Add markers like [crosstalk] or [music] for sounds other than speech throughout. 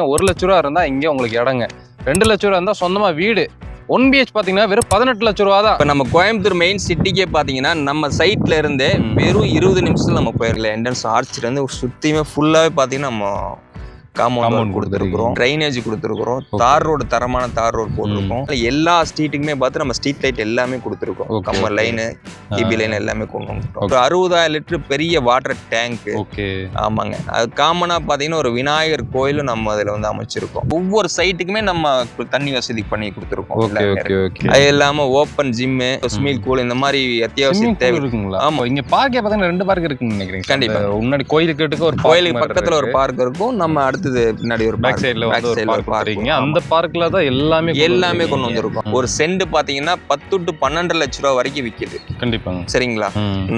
ஒரு லட்ச ரூபா இருந்தால் இங்கே உங்களுக்கு இடங்க. ரெண்டு லட்ச ரூபா இருந்தால் சொந்தமாக வீடு. ஒன் பிஹெச் பார்த்தீங்கன்னா வெறும் பதினெட்டு லட்ச ரூபா தான். இப்போ நம்ம கோயம்புத்தூர் மெயின் சிட்டிக்கே பார்த்தீங்கன்னா நம்ம சைட்ல இருந்தே. வெறும் இருபது நிமிஷத்துல நம்ம போயிடலாம் என்ட்ரன்ஸ் ஆர்ச்சில இருந்து சுத்தியுமே ஃபுல்லாவே பார்த்தீங்கன்னா நம்ம காம்பவுண்ட் கொடுத்துருக்குறோம். ட்ரைனேஜ் கொடுத்துருக்குறோம். தார் ரோடு தரமான தார் ரோடு போட்டிருக்கோம். எல்லா ஸ்ட்ரீட்டுக்குமே பார்த்து நம்ம ஸ்ட்ரீட் லைட் எல்லாமே கொடுத்துருக்கோம். கம்மர். லைனு டிபி லைன் எல்லாமே கொண்டு வந்துட்டோம். ஒரு அறுபதாயிரம் லிட்டர் பெரிய வாட்டர் டேங்க் ஓகே ஆமாங்க. அது காமனாக பார்த்தீங்கன்னா ஒரு விநாயகர் கோயிலும் நம்ம அதில் வந்து அமைச்சிருக்கோம். ஒவ்வொரு சைட்டுக்குமே நம்ம தண்ணி வசதி பண்ணி கொடுத்துருக்கோம். அது இல்லாமல் ஓப்பன் ஜிம்மு ஸ்மில் கூல் இந்த மாதிரி அத்தியாவசிய ஸ்விம்மிங் தேவை பூல் இருக்குங்களா? ஆமா. ஆமா இங்க பார்க்கே பார்த்தீங்கன்னா ரெண்டு பார்க் இருக்குன்னு நினைக்கிறேன். கண்டிப்பா. முன்னாடி கோயிலுக்கு ஒரு கோயிலுக்கு பக்கத்துல ஒரு. பார்க் இருக்கும். நம்ம அடுத்தது பின்னாடி ஒரு பேக். சைடுல Back வந்து ஒரு பார்க். அந்த பார்க்ல தான் எல்லாமே எல்லாமே கொண்டு. வந்திருக்கோம் ஒரு சென்ட் பாத்தீங்கன்னா பத்து டு பன்னெண்டு லட்ச ரூபா வரைக்கும் விக்குது கண்டிப்பாங்க சரிங்களா.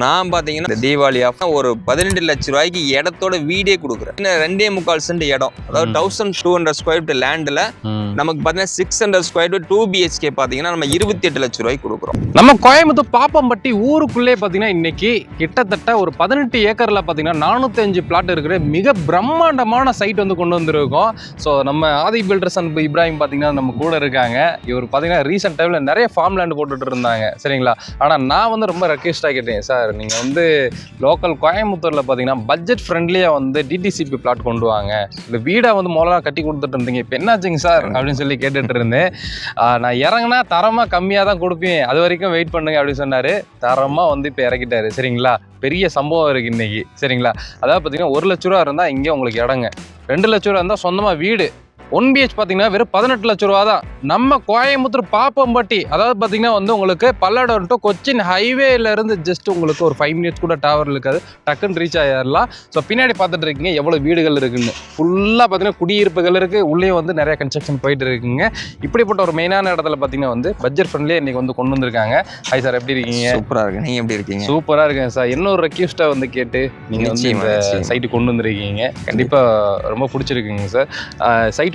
நான் பாத்தீங்கன்னா இந்த தீபாவளி ஆஃப் ஒரு பதினெட்டு லட்ச ரூபாய்க்கு இடத்தோட வீடே கொடுக்குறேன் ரெண்டே முக்கால் சென்ட் இடம் அதாவது. Thousand two hundred square feet லேண்ட்ல. நமக்கு பாத்தீங்கன்னா six hundred square feet two BHK பாத்தீங்கன்னா நம்ம இருபத்தி எட்டு லட்ச ரூபாய்க்கு கொடுக்குறோம் நம்ம கோயம்புத்தூர் பாப்பம்பட்டி ஊருக்குள்ளே பார்த்தீங்கன்னா இன்னைக்கு கிட்டத்தட்ட ஒரு பதினெட்டு ஏக்கர்ல பார்த்தீங்கன்னா நானூத்தி அஞ்சு பிளாட் இருக்கிற மிக பிரம்மாண்டமான சைட் வந்து கொண்டு வந்திருக்கோம். ஸோ நம்ம ஆதி பில்டர்ஸ் அண்ட் இப்ராஹிம் பார்த்தீங்கன்னா நம்ம கூட இருக்காங்க. இவர் பார்த்தீங்கன்னா ரீசெண்ட் டைமில் நிறைய ஃபார்ம் லேண்ட் போட்டுட்டு இருந்தாங்க. சரிங்களா? ஆனால் நான் வந்து ரொம்ப ரெக்வெஸ்ட்டாக கேட்டேன். சார் நீங்கள் வந்து லோக்கல் கோயம்புத்தூரில் பார்த்தீங்கன்னா பட்ஜெட் ஃப்ரெண்ட்லியாக வந்து டிடிசிபி பிளாட் கொண்டு வாங்க. இந்த வீடை வந்து மொதலாக கட்டி கொடுத்துட்டு இருந்தீங்க. இப்போ என்னாச்சுங்க சார்? அப்படின்னு சொல்லி கேட்டுட்டு இருந்தேன். நான் இறங்குனா தரமாக கம்மியாக தான் கொடுப்பேன். அது வரைக்கும் வெயிட் பண்ணுங்க அப்படின்னு சொன்னார். தரமாக வந்து இப்போ இறக்கிட்டாரு. சரிங்களா? பெரிய சம்பவம் இருக்குது இன்றைக்கி சரிங்களா? அதாவது பார்த்தீங்கன்னா ஒரு லட்ச ரூபா இருந்தால் இங்கே உங்களுக்கு இடங்க. ரெண்டு லட்ச ரூபா இருந்தால் சொந்தமாக வீடு. ஒன் பிஹெச் பார்த்தீங்கன்னா வெறும் பதினெட்டு லட்ச ரூபா தான். நம்ம கோயம்புத்தூர் பாப்பம்பட்டி அதாவது பார்த்தீங்கன்னா வந்து உங்களுக்கு பல்லடம் டு கொச்சின் ஹைவேல இருந்து ஜஸ்ட் உங்களுக்கு ஒரு ஃபைவ் மினிட்ஸ் கூட டவர் இருக்காது. டக்குன்னு ரீச் ஆயிடலாம் ஸோ பின்னாடி பார்த்துட்டு இருக்கீங்க எவ்வளோ வீடுகள் இருக்குன்னு. ஃபுல்லாக பார்த்தீங்கன்னா குடியிருப்புகள் இருக்குது உள்ளே வந்து நிறைய கன்ஸ்ட்ரக்ஷன் போயிட்டு இருக்குங்க. இப்படிப்பட்ட ஒரு மெயினான இடத்துல பார்த்தீங்கன்னா வந்து பட்ஜெட் ஃப்ரெண்ட்லியே இன்னைக்கு வந்து கொண்டு வந்திருக்காங்க. ஹாய் சார் எப்படி இருக்கீங்க? சூப்பரா இருக்கு. நீங்க எப்படி இருக்கீங்க? சூப்பரா இருக்கேன் சார் இன்னொரு ரெக்யூஸ்டா வந்து கேட்டு நீங்க வந்து இந்த. சைட்டு கொண்டு வந்திருக்கீங்க. கண்டிப்பா ரொம்ப பிடிச்சிருக்குங்க சார்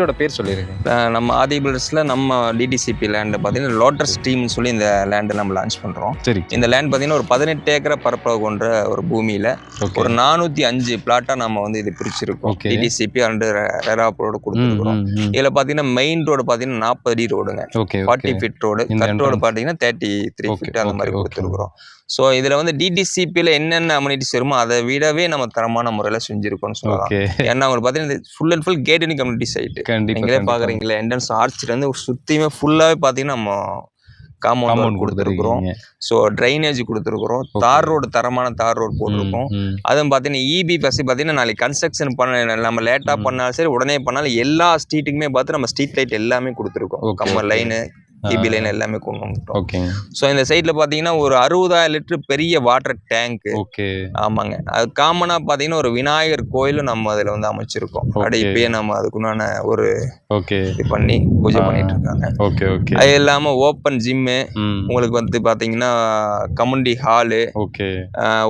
சைட்டோட பேர் சொல்லிருக்கேன் அஹ் நம்ம ஆதி பில்டர்ஸ்ல நம்ம டிடிசிபி லேண்ட் பார்த்தீங்கன்னா லோட்டர் ஸ்ட்ரீம்னு சொல்லி இந்த லேண்டை நம்ம லான்ச் பண்றோம். சரி. இந்த லேண்ட் பார்த்தீங்கன்னா ஒரு பதினெட்டு ஏக்கரை பரப்பளவு கொண்ட ஒரு பூமியில ஒரு நானூத்தி அஞ்சு பிளாட்டா நம்ம வந்து இது பிரிச்சிருக்கோம். டிடிசிபி அண்ட் ரெராப் ரோடு கொடுத்துருக்கோம் இதுல பாத்தீங்கன்னா மெயின் ரோடு பாத்தீங்கன்னா நாற்பது அடி ரோடுங்க forty feet road cut road. பாத்தீங்கன்னா தேர்ட்டி த்ரீ ஃபீட் அந்த மாதிரி. கொடுத்துருக்குறோம். ஸோ இதுல வந்து டிடிசிபியில் என்னென்ன அம்யூனிட்டிஸ் வருமோ அதை விடவே நம்ம தரமான முறையில செஞ்சிருக்கோம்னு சொல்லலாம் ஏன்னா உங்களுக்கு பாத்தீங்கன்னா full and full gated community site நீங்களே கண்டிப்பா. பாக்குறீங்களா என்ட்ரன்ஸ் ஆர்ச்சில இருந்து சுத்தியுமே ஃபுல்லாவே பாத்தீங்கன்னா நம்ம காம்பவுண்ட் கொடுத்துருக்குறோம். ஸோ ட்ரைனேஜ் கொடுத்துருக்குறோம். தார் ரோடு தரமான தார் ரோடு போட்டிருக்கோம். அதுவும் பார்த்தீங்கன்னா இபி ஃபஸ்ட்டு பார்த்தீங்கன்னா நாளைக்கு கன்ஸ்ட்ரக்ஷன் பண்ண நம்ம லேட்டாக. பண்ணாலும் சரி உடனே பண்ணாலும் எல்லா ஸ்ட்ரீட்டுக்குமே பார்த்து நம்ம ஸ்ட்ரீட் லைட் எல்லாமே கொடுத்துருக்கோம் கம்மர். லைனு டிபி லைன் எல்லாமே கொண்டு வந்துட்டோம். ஓகேங்க ஸோ இந்த சைடில் பார்த்தீங்கன்னா ஒரு அறுபதாயிரம் லிட்டர் பெரிய வாட்டர் டேங்க் ஓகே. ஆமாங்க. அது காமனாக பார்த்தீங்கன்னா ஒரு விநாயகர் கோயிலும் நம்ம அதில் வந்து அமைச்சிருக்கோம். Okay. இப்பயே நம்ம அதுக்குண்டான ஒரு ஓகே. இது பண்ணி பூஜை. பண்ணிட்டு இருக்காங்க ஓகே ஓகே. அது இல்லாமல் ஓப்பன் ஜிம்மு உங்களுக்கு வந்து பார்த்தீங்கன்னா community hall okay.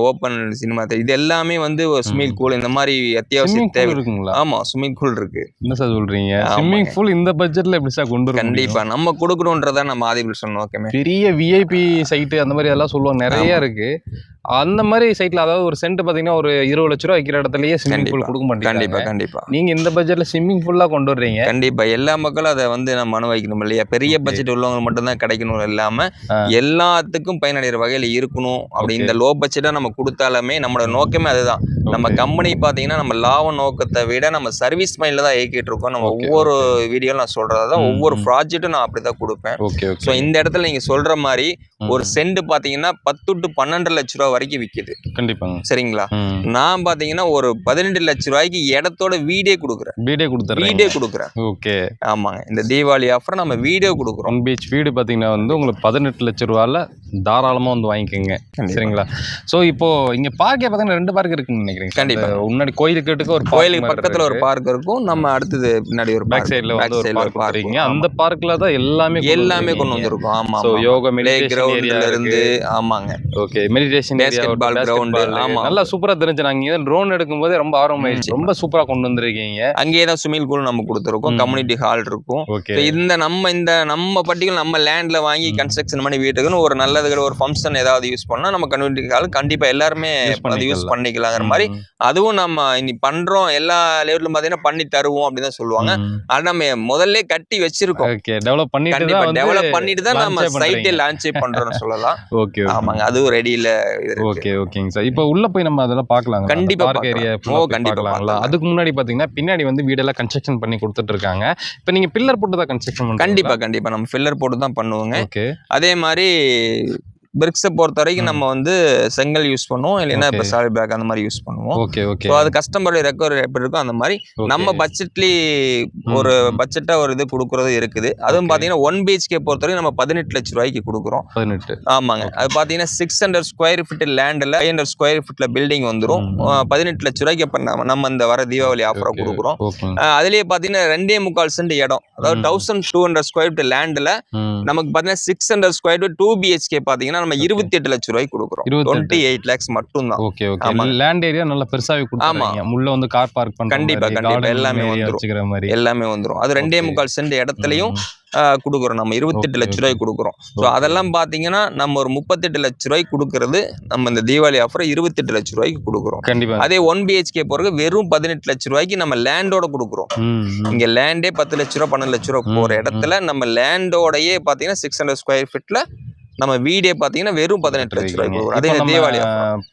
Open cinema இது எல்லாமே வந்து ஒரு ஸ்விமிங் பூல் இந்த மாதிரி அத்தியாவசிய ஸ்விம்மிங் பூல் தேவை. இருக்குங்களா? ஆமா ஸ்விமிங் பூல் இருக்கு. என்ன சார் சொல்றீங்க. ஸ்விம்மிங் பூல் இந்த பட்ஜெட்ல எப்படி சார் கொண்டு? கண்டிப்பா. நம்ம கொடுக்கணுன்றதா நம்ம ஆதிபில் சொன்ன நோக்கமே. பெரிய விஐபி சைட்டு அந்த மாதிரி எல்லாம் சொல்லுவாங்க. நிறைய. இருக்கு. அந்த மாதிரி சைட்ல அதாவது ஒரு சென்ட் பாத்தீங்கன்னா ஒரு இருபது லட்ச ரூபா வைக்கிற இடத்துலயே ஸ்விம்மிங் பூல் கண்டிப்பா. கொடுக்க கண்டிப்பா மாட்டேங்க கண்டிப்பா நீங்க இந்த பட்ஜெட்ல ஸ்விம்மிங் பூல்லா கொண்டு வர்றீங்க கண்டிப்பா எல்லா மக்களும் அதை வந்து நம்ம அனுபவிக்கணும் இல்லையா பெரிய. பட்ஜெட் உள்ளவங்க மட்டும்தான் கிடைக்கணும் இல்லாம. எல்லாத்துக்கும் பயனடைகிற வகையில இருக்கணும் அப்படி. இந்த லோ பட்ஜெட்டா நம்ம கொடுத்தாலுமே நம்மளோட நோக்கமே அதுதான் நம்ம. கம்பெனி பாத்தீங்கன்னா நம்ம லாப நோக்கத்தை விட நம்ம சர்வீஸ் மைண்ட்ல தான் இயக்கிட்டு இருக்கோம் நம்ம ஒவ்வொரு வீடியோல நான் சொல்றதா ம், ஒவ்வொரு. ப்ராஜெக்ட்டும் நான் அப்படிதான் கொடுப்பேன் ஓகே ஸோ இந்த இடத்துல நீங்க சொல்ற மாதிரி ஒரு சென்ட் பாத்தீங்கன்னா பத்து டு பன்னெண்டு லட்ச ரூபா வரைக்கும் விக்குது. கண்டிப்பாங்க. சரிங்களா. நான் பாத்தீங்கன்னா ஒரு பதினெட்டு லட்ச ரூபாய்க்கு இடத்தோட வீடே கொடுக்குறேன். வீடே கொடுத்துறேன் வீடே கொடுக்குறேன். ஓகே. ஆமாங்க. இந்த தீபாவளி ஆஃபர் நம்ம வீடியோ கொடுக்குறோம். ஒன் பீச் வீடு பார்த்தீங்கன்னா வந்து உங்களுக்கு பதினெட்டு லட்ச ரூபால தாராளமாக வந்து வாங்கிக்கோங்க. சரிங்களா? ஸோ இப்போ இங்க பார்க்கே பார்த்தீங்கன்னா ரெண்டு பார்க் இருக்குன்னு நினைக்கிறேன். கண்டிப்பா. முன்னாடி கோயிலுக்கு கிட்டக்க ஒரு கோயிலுக்கு பக்கத்துல ஒரு. பார்க் இருக்கும். நம்ம அடுத்தது பின்னாடி ஒரு பேக். சைடுல வந்து ஒரு பார்க் இருக்கும். அந்த பார்க்ல தான் எல்லாமே. எல்லாமே கொண்டு வந்திருக்கோம். ஆமா ஸோ யோகா மெடிடேஷன் இருந்து ஆமாங்க. ஓகே மெடிடேஷன் Ball ground, ஆமா. நல்லா சூப்பரா தெரிஞ்சு நாங்க ட்ரோன் எடுக்கும் போதே ரொம்ப ஆர்வம் ஆயிடுச்சு. ரொம்ப சூப்பரா கொண்டு வந்திருக்கீங்க. அங்கேயே தான் ஸ்விமிங் பூல் நம்ம கொடுத்துருக்கோம். கம்யூனிட்டி ஹால் இருக்கும். இந்த நம்ம இந்த நம்ம பர்டிகுலர் நம்ம லேண்ட்ல வாங்கி. கன்ஸ்ட்ரக்ஷன் பண்ணி வீட்டுக்குன்னு ஒரு நல்லது ஒரு ஃபங்க்ஷன் ஏதாவது யூஸ் பண்ணா நம்ம கம்யூனிட்டி ஹால் கண்டிப்பா எல்லாருமே அது யூஸ். பண்ணிக்கலாங்கிற மாதிரி அதுவும் நம்ம இனி பண்றோம். எல்லா லெவலும் பாத்தீங்கன்னா பண்ணி தருவோம் அப்படின்னு தான் சொல்லுவாங்க. அது நம்ம முதல்ல கட்டி வச்சிருக்கோம். டெவலப் பண்ணிட்டு டெவலப் பண்ணிட்டு தான் நம்ம சைட்டே. லான்ச்சே பண்றோம்னு சொல்லலாம். [laughs] ஓகே ஆமாங்க. அதுவும் ரெடியில ஓகே ஓகேங்க சார். இப்போ உள்ள போய் நம்ம அதெல்லாம் பார்க்கலாங்க கண்டிப்பா பார்க் பார்க்கலாம். ஏரியா ஓ, கண்டிப்பா பார்க்கலாம். அதுக்கு முன்னாடி பாத்தீங்கன்னா பின்னாடி வந்து வீடெல்லாம் கன்ஸ்ட்ரக்ஷன் பண்ணி கொடுத்துட்டு இருக்காங்க. இப்போ நீங்க பில்லர் போட்டு தான் கன்ஸ்ட்ரக்ஷன் பண்ணுங்க கண்டிப்பா கண்டிப்பா. நம்ம ஃபில்லர் போட்டு தான் பண்ணுவோங்க. ஓகே. அதே மாதிரி பிரிக்ஸை பொறுத்த வரைக்கும். நம்ம வந்து செங்கல் யூஸ் பண்ணுவோம் இல்லைன்னா இப்போ. சாலிட் பேக் அந்த மாதிரி யூஸ் பண்ணுவோம் ஓகே ஓகே அது கஸ்டமருடைய ரெக்கவர் எப்படி இருக்கோ அந்த மாதிரி நம்ம பட்ஜெட்லி ஒரு ம். பட்ஜெட்டா ஒரு இது கொடுக்கறது இருக்குது அதுவும். பாத்தீங்கன்னா ஒன் பிஹெச்கே பொறுத்த வரைக்கும் நம்ம பதினெட்டு லட்ச ரூபாய்க்கு கொடுக்குறோம் பதினெட்டு ஆமாங்க அது பாத்தீங்கன்னா சிக்ஸ் ஹண்ட்ரட் ஸ்கொயர் ஃபீட் லேண்டில் five hundred square feet building வந்துரும் ம். அஹ் பதினெட்டு லட்ச ரூபாய்க்கு இப்போ நம்ம நம்ம இந்த வர தீபாவளி ஆஃபரை Okay. கொடுக்குறோம் அதுலயே பாத்தீங்கன்னா ரெண்டே முக்கால் சென்ட் இடம் அதாவது. Thousand two hundred square feet லேண்டில் நமக்கு பாத்தீங்கன்னா six hundred square feet two BHK பாத்தீங்கன்னா நம்ம. இருபத்தி எட்டு லட்ச ரூபாய்க்கு கொடுக்குறோம் 28. டுவெண்ட்டி எயிட் லேக்ஸ் மட்டும் தான் ஓகே ஓகே ஆமா. லேண்ட் ஏரியா நல்லா பெருசாவே கொடுத்துருக்கீங்க உள்ள வந்து கார் பார்க் பண்ற கண்டிப்பா, கண்டிப்பா. எல்லாமே வந்துரும். எல்லாமே வந்துரும் அது ரெண்டே. முக்கால் சென்ட் இடத்துலயும் கொடுக்குறோம் நம்ம இருபத்தெட்டு லட்ச ரூபாய்க்கு கொடுக்குறோம் ஸோ. அதெல்லாம் பார்த்தீங்கன்னா நம்ம ஒரு முப்பத்தெட்டு லட்ச ரூபாய்க்கு கொடுக்கறது நம்ம இந்த தீபாவளி ஆஃபர் இருபத்தெட்டு லட்ச ரூபாய்க்கு கொடுக்குறோம் கண்டிப்பா அதே ஒன் பிஹெச்கே போறது வெறும் பதினெட்டு லட்ச ரூபாய்க்கு நம்ம லேண்டோட கொடுக்குறோம். இங்க லேண்டே பத்து லட்ச ரூபா பன்னெண்டு லட்ச ரூபா போற ம், இடத்துல நம்ம லேண்டோடயே பார்த்தீங்கன்னா சிக்ஸ் ஹண்ட்ரட் ஸ்கொயர் ஃபீட்ல நம்ம வீடே பார்த்தீங்கன்னா வெறும் பதினெட்டு லட்ச ரூபாய்க்கு அதே தீபாவளி.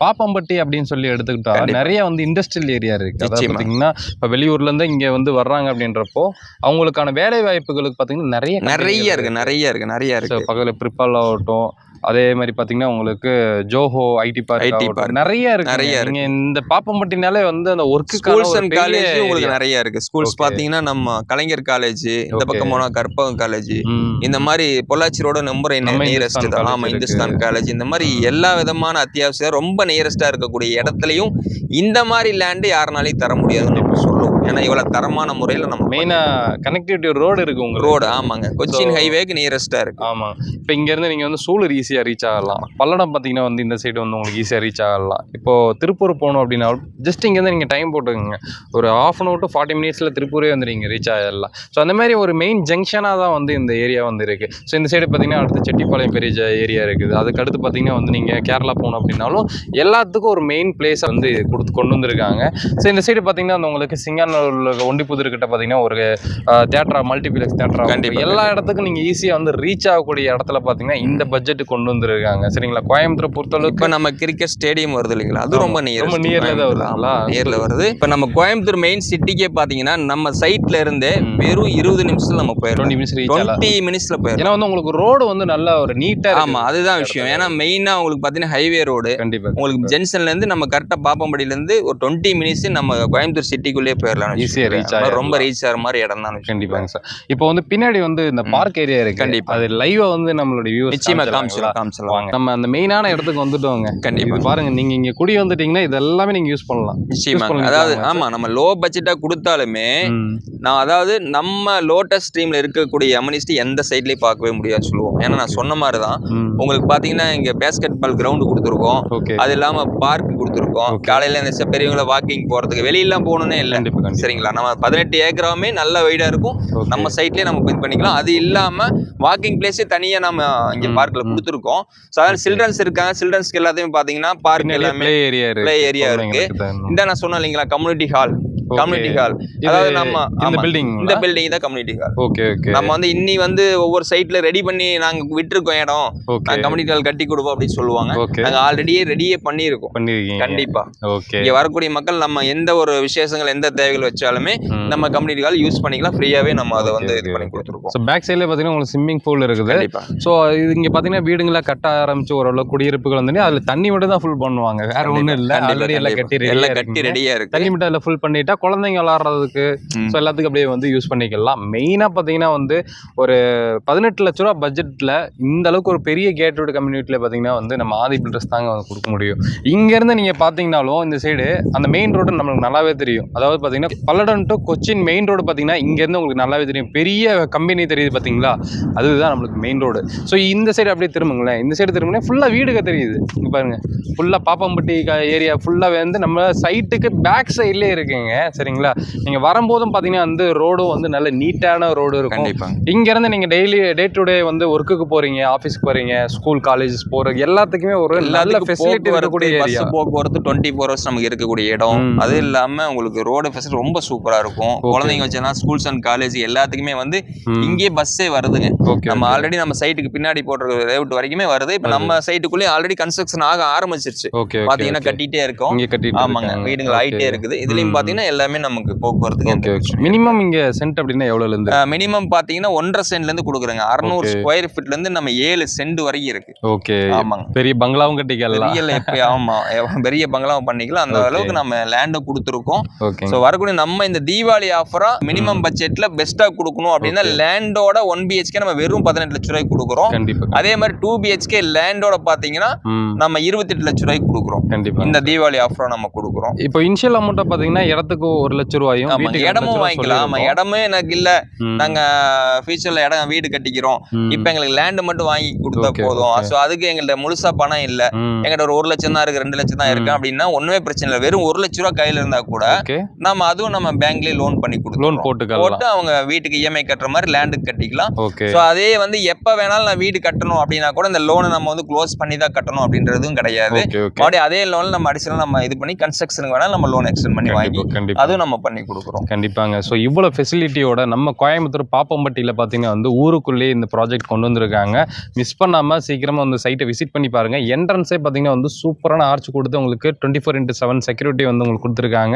பாப்பம்பட்டி அப்படின்னு சொல்லி எடுத்துக்கிட்டா. நிறைய வந்து இண்டஸ்ட்ரியல் ஏரியா இருக்கு அதாவது. பாத்தீங்கன்னா இப்ப வெளியூர்ல இருந்து இங்க வந்து வர்றாங்க அப்படின்றப்போ அவங்களுக்கான வேலை வாய்ப்புகளுக்கு பாத்தீங்கன்னா நிறைய நிறைய இருக்கு நிறைய இருக்கு நிறைய இருக்கு பக்கத்துல பிரிப்பால் ஆகட்டும் அதே மாதிரி பாத்தீங்கன்னா உங்களுக்கு ஜோஹோ ஐடி பார்க் ஆகட்டும். park. நிறைய இருக்கு. நிறைய நீங்க இந்த பாப்பம்பட்டினாலே வந்து அந்த ஸ்கூல்ஸ் அண்ட் காலேஜ் உங்களுக்கு நிறைய இருக்கு. ஸ்கூல்ஸ். பாத்தீங்கன்னா நம்ம கலைஞர் காலேஜ் இந்த. பக்கம் போனா கற்பகம் காலேஜ் இந்த மாதிரி பொள்ளாச்சி ரோட நம்பர் நியரஸ்ட் தான். ஆமா இருக்கு. இந்துஸ்தான் காலேஜ் இந்த மாதிரி எல்லா விதமான அத்தியாவசியம் ரொம்ப நியரஸ்டா இருக்கக்கூடிய இடத்துலயும் இந்த மாதிரி லேண்டு யாருனாலையும் தர முடியாதுன்னு நம்ம சொல்லுவோம். ஏன்னா இவ்வளவு தரமான முறையில நம்ம மெயினா கனெக்டிவிட்டி ரோடு இருக்கு உங்களுக்கு. ரோடு ஆமாங்க. கொச்சின் ஹைவேக்கு நியரஸ்டா இருக்கு. ஆமா. இப்போ இங்க இருந்து நீங்க வந்து சூலூர் ஈஸியா ரீச் ஆகலாம். பல்லடம் பாத்தீங்கன்னா வந்து இந்த சைடு வந்து உங்களுக்கு ஈஸியா ரீச் ஆகலாம். இப்போ திருப்பூர் போகணும் அப்படின்னா ஜஸ்ட் இங்க இருந்து நீங்க டைம் போட்டுக்கோங்க. ஒரு half an hour to forty மினிட்ஸ்ல திருப்பூரே வந்து நீங்க ரீச் ஆகிடலாம் ஸோ அந்த மாதிரி ஒரு மெயின் ஜங்ஷனாக தான் வந்து இந்த ஏரியா வந்து இருக்கு. ஸோ இந்த சைடு பார்த்தீங்கன்னா அடுத்து செட்டிப்பாளையம் பெரிய ஏரியா இருக்குது. அதுக்கு அடுத்து பார்த்தீங்கன்னா வந்து நீங்க கேரளா போகணும் அப்படின்னாலும் எல்லாத்துக்கும் ஒரு மெயின் பிளேஸ் வந்து கொடுத்து கொண்டு வந்திருக்காங்க. ஸோ இந்த சைடு பார்த்தீங்கன்னா அந்த உங்களுக்கு சிங்கானூர் ஒண்டிப்புதூர் கிட்ட பார்த்தீங்கன்னா ஒரு தேட்டரா மல்டிபிளெக்ஸ் தேட்டரா கண்டிப்பா, எல்லா இடத்துக்கும் நீங்க ஈஸியா வந்து ரீச் ஆகக்கூடிய இடத்துல பாத்தீங்கன்னா இந்த பட்ஜெட் கொண்டு வந்திருக்காங்க. சரிங்களா? கோயம்புத்தூரை பொறுத்தளவுக்கு இப்ப நம்ம கிரிக்கெட் ஸ்டேடியம் வருது இல்லைங்களா? அது. ரொம்ப நியர் ரொம்ப nearல தான் வருதுங்களா? நியர்ல வருது. இப்ப நம்ம கோயம்புத்தூர் மெயின் சிட்டிக்கே பாத்தீங்கன்னா நம்ம சைட்ல இருந்தே. வெறும் இருபது நிமிஷத்துல நம்ம போயிடலாம். டுவெண்ட்டி மினிட்ஸ் டுவெண்ட்டி மினிட்ஸ்ல போயிடலாம். ஏன்னா வந்து உங்களுக்கு ரோடு வந்து நல்ல ஒரு நீட்டா ஆமா அதுதான் விஷயம். ஏன்னா மெயினா உங்களுக்கு பாத்தீங்கன்னா ஹைவே ரோடு கண்டிப்பா உங்களுக்கு ஜென்ஷன்ல இருந்து நம்ம கரெக்டா பாப்பம்படியில இருந்து ஒரு டுவெண்ட்டி மினிட்ஸ் நம்ம கோயம்புத்தூர் சிட்டிக்குள்ளே போயிடலாம். Easy ஆ reach ஆயிடலாம். ரொம்ப ரீச் ஆகிற மாதிரி இடம் தான் கண்டிப்பாங்க சார். இப்போ வந்து பின்னாடி வந்து இந்த. பார்க் ஏரியா இருக்கு. கண்டிப்பா. அது லைவா வந்து நம்மளுடைய வியூஸ் நிச்சயமா காமிச்சிடலாம். காமிச்சிடலாம் நம்ம அந்த மெயினான இடத்துக்கு வந்துட்டோங்க. கண்டிப்பா. இது பாருங்க நீங்க இங்க குடி வந்துட்டீங்கன்னா இது எல்லாமே நீங்க யூஸ் பண்ணலாம். நிச்சயமா அதாவது சார்? ஆமா நம்ம லோ பட்ஜெட்டா கொடுத்தாலுமே. நான் அதாவது நம்ம லோட்டஸ் ஸ்ட்ரீம்ல இருக்கக்கூடிய எமனிஸ்ட் எந்த சைட்லயும் பார்க்கவே முடியாது சொல்லுவோம். ஏன்னா நான் சொன்ன மாதிரி தான். உங்களுக்கு பாத்தீங்கன்னா இங்க பேஸ்கெட் பால் கிரவுண்ட் கொடுத்துருக்கோம் அது இல்லாம பார்க் கொடுத்துருக்கோம். காலையில இந்த பெரியவங்கள வாக்கிங் போறதுக்கு வெளியெல்லாம் போகணும்னே இல்லை. சரிங்களா? நம்ம பதினெட்டு ஏக்கராவுமே நல்ல வைடா இருக்கும். நம்ம சைட்லயே நம்ம இது பண்ணிக்கலாம். அது இல்லாம வாக்கிங் பிளேஸே தனியா நம்ம இங்க ம். கொடுத்துருக்கோம். ஸோ அதாவது சில்ட்ரன்ஸ் இருக்காங்க சில்ட்ரன்ஸ்க்கு எல்லாத்தையும் பாத்தீங்கன்னா பார்க் எல்லாமே area இருக்கு. இந்த நான் சொன்னேன் இல்லைங்களா? Community hall. கம்யூனிட்டி ஹால் அதாவது நம்ம இந்த பில்டிங் இந்த பில்டிங் தான் கம்யூனிட்டி ஹால் ஓகே ஓகே நம்ம வந்து இன்னி வந்து ஒவ்வொரு சைட்ல ரெடி பண்ணி நாங்க விட்டுருக்கோம் இடம். நாங்க கம்யூனிட்டி ஹால் கட்டி கொடுப்போம் அப்படின்னு சொல்லுவாங்க. நாங்க ஆல்ரெடியே ரெடியே பண்ணியிருக்கோம். பண்ணிருக்கீங்க கண்டிப்பா. ஓகே இங்க வரக்கூடிய மக்கள் நம்ம எந்த ஒரு விசேஷங்கள் எந்த தேவைகள் வச்சாலுமே நம்ம கம்யூனிட்டி ஹால் யூஸ் பண்ணிக்கலாம். ஃப்ரீயாவே நம்ம அதை வந்து இது பண்ணி கொடுத்துருக்கோம். ஸோ பேக் சைடில் பார்த்தீங்கன்னா உங்களுக்கு ஸ்விம்மிங் பூல் இருக்குது. ஸோ இது இங்கே பார்த்தீங்கன்னா வீடுங்களா கட்ட ஆரம்பிச்சு ஓரளவு குடியிருப்புகள் வந்து அதில் தண்ணி மட்டும் தான் ஃபுல் பண்ணுவாங்க. வேற ஒன்றும் இல்லை. ஆல்ரெடி எல்லாம். கட்டி எல்லாம் கட்டி ரெடியா இருக்கு. தண்ணி மட்டும் அதில் ஃபுல் பண்ணிட்டா குழந்தைங்க விளாட்றதுக்கு. ஸோ எல்லாத்துக்கும் அப்படியே வந்து யூஸ் பண்ணிக்கலாம். மெயினாக பார்த்தீங்கன்னா வந்து ஒரு பதினெட்டு லட்ச ரூபா பட்ஜெட்டில் இந்த அளவுக்கு ஒரு பெரிய கேட்டோட கம்யூனிட்டியில் பார்த்தீங்கன்னா வந்து நம்ம ஆதி பில்டர்ஸ் தாங்க வந்து கொடுக்க முடியும். இங்கேருந்து நீங்கள் பார்த்தீங்கனாலும் இந்த சைடு அந்த மெயின் ரோடு நம்மளுக்கு நல்லாவே தெரியும். அதாவது பார்த்தீங்கன்னா Palladam to Cochin main road பார்த்தீங்கன்னா இங்கேருந்து உங்களுக்கு நல்லாவே தெரியும். பெரிய கம்பெனி தெரியுது பார்த்தீங்களா? அதுதான் நம்மளுக்கு மெயின் ரோடு ஸோ இந்த சைடு அப்படியே திரும்புங்களேன். இந்த சைடு திரும்பினா ஃபுல்லாக வீடுக தெரியுது. இங்கே பாருங்க. ஃபுல்லாக பாப்பம்பட்டி ஏரியா ஃபுல்லாக வந்து நம்ம சைட்டுக்கு பேக் சைட்லேயே இருக்குங்க. சரிங்களா? நீங்கள் வரும்போதும் பார்த்தீங்கன்னா வந்து ரோடும் வந்து நல்ல நீட்டான ரோடு இருக்கும். கண்டிப்பாங்க இங்கேருந்து நீங்கள் டெய்லி டே டு டே வந்து ஒர்க்குக்கு போகிறீங்க ஆஃபீஸ்க்கு போகிறீங்க ஸ்கூல் காலேஜஸ் போகிற எல்லாத்துக்குமே ஒரு நல்ல ஃபெசிலிட்டி இருக்கக்கூடிய பஸ் போக்குவரத்து டுவெண்ட்டி ஃபோர் ஹவர்ஸ் நமக்கு இருக்கக்கூடிய இடம். அது இல்லாம உங்களுக்கு ரோடு ஃபெசிலிட்டி ரொம்ப சூப்பரா இருக்கும். குழந்தைங்க வச்சா ஸ்கூல்ஸ் அண்ட் காலேஜ் எல்லாத்துக்குமே வந்து இங்கேயே பஸ்ஸே வருதுங்க. ஓகே நம்ம ஆல்ரெடி நம்ம சைட்டுக்கு பின்னாடி போடுற ரேவுட் வரைக்குமே வருது. இப்போ நம்ம சைட்டுக்குள்ளே ஆல்ரெடி கன்ஸ்ட்ரக்ஷன் ஆக ஆரம்பிச்சிருச்சு. ஓகே பாத்தீங்கன்னா கட்டிட்டே இருக்கோம். ஆமாங்க. வீடுகள் Okay. இருக்குது. இதுலயும் ம். பாத்தீங்கன்னா எல்லாமே நமக்கு போக்குவரத்துக்கு மினிமம் இங்கே சென்ட் அப்படின்னா எவ்வளோல இருந்து? மினிமம் பாத்தீங்கன்னா ஒன்றரை சென்ட்ல இருந்து கொடுக்குறோங்க. அறுநூறு. ஸ்கொயர் ஃபீட்ல இருந்து நம்ம ஏழு சென்ட் வரைக்கும் இருக்கு. ஓகே. ஆமாங்க. பெரிய பங்களாவும் கட்டிக்கலாம். பெரிய ஆமா. பெரிய பங்களாவும் பண்ணிக்கலாம். அந்த. அளவுக்கு நம்ம லேண்டை கொடுத்துருக்கோம். ஸோ வரக்கூடிய நம்ம இந்த தீபாவளி ஆஃபரா மினிமம் பட்ஜெட்ல பெஸ்ட்டா கொடுக்கணும் அப்படின்னா. லேண்டோட ஒன் பிஹெச்கே நம்ம வெறும் பதினெட்டு லட்ச ரூபாய்க்கு கொடுக்குறோம். அதே மாதிரி டூ பிஹெச்கே லேண்டோட பாத்தீங்கன்னா நம்ம இருபத்தெட்டு லட்ச ரூபாய்க்கு கொடுக்குறோம். இந்த தீபாவளி ஆஃபரா நம்ம கொடுக்குறோம். இப்போ இனிஷியல் அமௌண்ட்டை பார்த்தீங்கன்னா இடத்துக்கு ஒரு லட்ச ரூபாயும் இடமும் வாங்கிக்கலாம். ஆமா. இடமே எனக்கு இல்ல. நாங்க ஃபியூச்சர்ல இடம் வீடு கட்டிக்கிறோம். இப்போ எங்களுக்கு லேண்ட் மட்டும் வாங்கி கொடுத்தா போதும். ஸோ அதுக்கு எங்கள்ட்ட முழுசா பணம் இல்ல. எங்கிட்ட ஒரு ஒரு லட்சம் தான் இருக்கு ரெண்டு லட்சம் தான் இருக்கு. அப்படின்னா ஒண்ணுமே பிரச்சனை இல்லை. வெறும் ஒரு லட்ச ரூபா கையில இருந்தா கூட நம்ம அதுவும் நம்ம பேங்க்லயே லோன் பண்ணி லோன் கொடுத்துருவோம் போட்டுக்கலாம் போட்டு அவங்க வீட்டுக்கு இஎம்ஐ கட்டுற மாதிரி லேண்டுக்கு கட்டிக்கலாம். ஸோ அதே வந்து எப்ப வேணாலும் நான் வீடு கட்டணும் அப்படின்னா கூட இந்த லோனை நம்ம வந்து க்ளோஸ் பண்ணி தான் கட்டணும் அப்படின்றதும் கிடையாது. அதே லோன் நம்ம அடிஷனல் நம்ம இது பண்ணி கன்ஸ்ட்ரக்ஷனுக்கு வேணாலும் நம்ம லோன் எக்ஸ்டெண்ட் பண்ணி வாங்கி கண்டிப்பா. கண்டிப்பா அதுவும் நம்ம பண்ணி கொடுக்குறோம். கண்டிப்பாங்க. ஸோ இவ்வளோ ஃபெசிலிட்டியோட நம்ம கோயம்புத்தூர் பாப்பம்பட்டியில் பார்த்தீங்கன்னா வந்து ஊருக்குள்ளேயே இந்த ப்ராஜெக்ட் கொண்டு வந்திருக்காங்க. மிஸ் பண்ணாமல் சீக்கிரமாக வந்து சைட்டை விசிட் பண்ணி பாருங்க. என்ட்ரன்ஸே பார்த்தீங்கன்னா வந்து சூப்பரான ஆர்ச் கொடுத்து உங்களுக்கு twenty four into seven security வந்து உங்களுக்கு கொடுத்துருக்காங்க.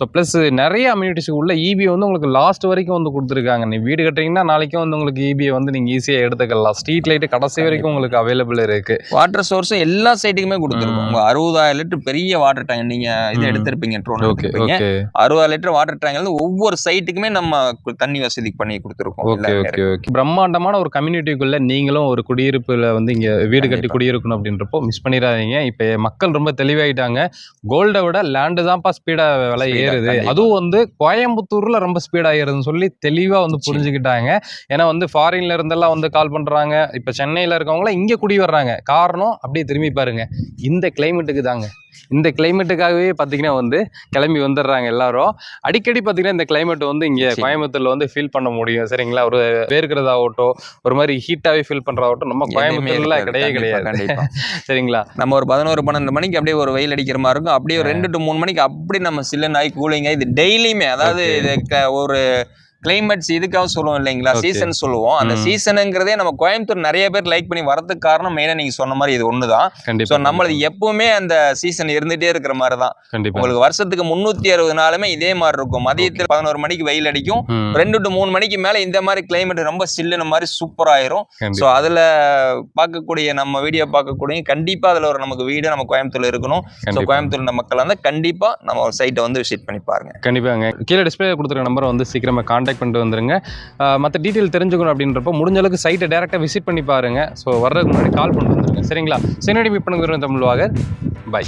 ஸோ ப்ளஸ் நிறைய அம்யூனிட்டிஸ் உள்ள இபி வந்து உங்களுக்கு லாஸ்ட் வரைக்கும் வந்து கொடுத்துருக்காங்க. நீ வீடு கட்டுறீங்கன்னா நாளைக்கும் வந்து உங்களுக்கு இபியை வந்து நீங்கள் ஈஸியாக எடுத்துக்கலாம். ஸ்ட்ரீட் லைட்டு கடைசி வரைக்கும் உங்களுக்கு அவைலபிள் இருக்கு. வாட்டர் சோர்ஸும் எல்லா சைட்டுக்குமே கொடுத்துருக்கோம். ம். உங்க அறுபதாயிரம் லிட்டர் பெரிய வாட்டர் டேங்க் நீங்க இது. எடுத்திருப்பீங்க ட்ரோன் ஓகே அறுபது லிட்டர் வாட்டர் டேங்க்ல ஒவ்வொரு சைட்டுக்குமே நம்ம தண்ணி வசதி பண்ணி கொடுத்துருக்கோம். ஓகே ஓகே ஓகே பிரம்மாண்டமான ஒரு கம்யூனிட்டிக்குள்ள நீங்களும் ஒரு குடியிருப்புல வந்து இங்க வீடு கட்டி. குடியிருக்கணும் அப்படின்றப்போ மிஸ் பண்ணிடாதீங்க. இப்போ மக்கள் ரொம்ப தெளிவாயிட்டாங்க. கோல்டை விட லேண்டு தான்ப்பா ஸ்பீடா விலை ஏறுது. அதுவும் வந்து கோயம்புத்தூர்ல ரொம்ப ஸ்பீடா ஏறுதுன்னு சொல்லி தெளிவா வந்து. புரிஞ்சுக்கிட்டாங்க. ஏன்னா வந்து ஃபாரின்ல இருந்தெல்லாம் வந்து கால் பண்றாங்க. இப்போ சென்னையில இருக்கவங்களாம் இங்க குடி வர்றாங்க. காரணம் அப்படியே திரும்பி பாருங்க. இந்த கிளைமேட்டுக்கு தாங்க. இந்த கிளைமேட்டுக்காகவே பார்த்தீங்கன்னா வந்து கிளம்பி வந்துடுறாங்க எல்லாரும். அடிக்கடி பார்த்தீங்கன்னா இந்த கிளைமேட் வந்து இங்கே. கோயம்புத்தூர்ல வந்து ஃபீல் பண்ண முடியும். சரிங்களா? ஒரு வேர்க்கிறதாகட்டும் ஒரு மாதிரி ஹீட்டாகவே ஃபீல் பண்ணுறதாகட்டும் நம்ம கோயம்புத்தூர்ல கிடையவே கிடையாது. [laughs] சரிங்களா? நம்ம ஒரு பதினோரு பன்னெண்டு மணிக்கு அப்படியே ஒரு வெயில் அடிக்கிற மாதிரி இருக்கும். அப்படியே ஒரு ரெண்டு டு மூணு மணிக்கு அப்படி நம்ம சில்லுன்னு ஆகி கூலிங் இது டெய்லியுமே அதாவது. இது ஒரு கிளைமேட்ஸ் இதுக்காக சொல்லுவோம் இல்லைங்களா. சீசன் சொல்லுவோம். அந்த. சீசனுங்கிறதே நம்ம கோயம்புத்தூர் நிறைய பேர் லைக் பண்ணி வரதுக்கு காரணம் மெயினா நீங்க சொன்ன மாதிரி இது ஒண்ணுதான். ஸோ கண்டிப்பா நம்மளது எப்பவுமே அந்த சீசன் இருந்துட்டே இருக்கிற மாதிரி தான் உங்களுக்கு வருஷத்துக்கு முன்னூத்தி அறுபது நாளுமே இதே மாதிரி இருக்கும். மதியத்தில் பதினோரு மணிக்கு வெயில் அடிக்கும். ரெண்டு டு மூணு மணிக்கு மேல இந்த மாதிரி கிளைமேட் ரொம்ப சில்லுன மாதிரி சூப்பர் ஆயிரும். ஸோ அதுல பார்க்கக்கூடிய நம்ம வீடியோ பார்க்கக்கூடிய கண்டிப்பா அதுல ஒரு நமக்கு வீடு நம்ம கோயம்புத்தூர்ல இருக்கணும். ஸோ கோயம்புத்தூர் மக்கள் வந்து கண்டிப்பா நம்ம ஒரு சைட்டை வந்து விசிட் பண்ணி பாருங்க. கண்டிப்பாங்க. கீழே டிஸ்பிளே கொடுத்துருக்க நம்பரை வந்து சீக்கிரமாக காண்டாக்ட் பண்ணிட்டு வந்துருங்க. மற்ற டீட்டெயில் தெரிஞ்சுக்கணும் அப்படின்றப்போ முடிஞ்ச அளவுக்கு சைட்டை டேரெக்டாக விசிட் பண்ணி பாருங்க. ஸோ வர்றதுக்கு முன்னாடி கால் பண்ணிட்டு வந்துருங்க. சரிங்களா? சின்னடி மீட் பண்ணுங்கிற தமிழ்வாக பை